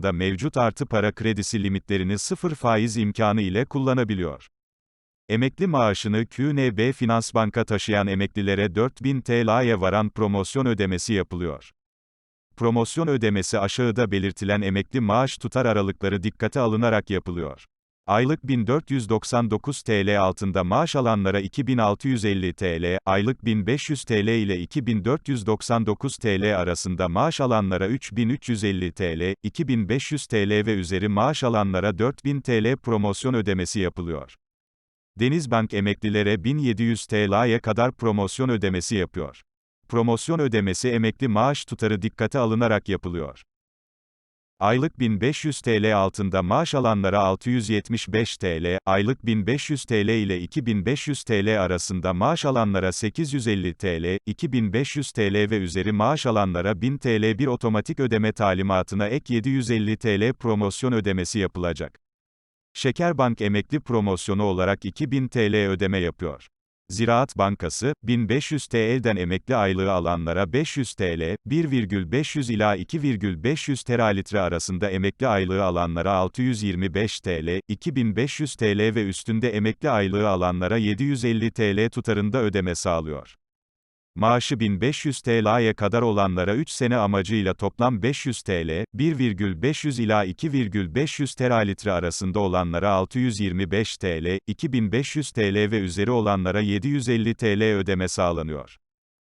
altında mevcut artı para kredisi limitlerini sıfır faiz imkanı ile kullanabiliyor. Emekli maaşını QNB Finans Banka taşıyan emeklilere 4000 TL'ye varan promosyon ödemesi yapılıyor. Promosyon ödemesi aşağıda belirtilen emekli maaş tutar aralıkları dikkate alınarak yapılıyor. Aylık 1499 TL altında maaş alanlara 2650 TL, aylık 1500 TL ile 2499 TL arasında maaş alanlara 3350 TL, 2500 TL ve üzeri maaş alanlara 4000 TL promosyon ödemesi yapılıyor. Denizbank emeklilere 1700 TL'ye kadar promosyon ödemesi yapıyor. Promosyon ödemesi emekli maaş tutarı dikkate alınarak yapılıyor. Aylık 1500 TL altında maaş alanlara 675 TL, aylık 1500 TL ile 2500 TL arasında maaş alanlara 850 TL, 2500 TL ve üzeri maaş alanlara 1000 TL bir otomatik ödeme talimatına ek 750 TL promosyon ödemesi yapılacak. Şekerbank emekli promosyonu olarak 2000 TL ödeme yapıyor. Ziraat Bankası, 1500 TL'den emekli aylığı alanlara 500 TL, 1,500 ila 2,500 teralitre arasında emekli aylığı alanlara 625 TL, 2500 TL ve üstünde emekli aylığı alanlara 750 TL tutarında ödeme sağlıyor. Maaşı 1500 TL'ye kadar olanlara 3 sene amacıyla toplam 500 TL, 1,500 ila 2,500 teralitre arasında olanlara 625 TL, 2500 TL ve üzeri olanlara 750 TL ödeme sağlanıyor.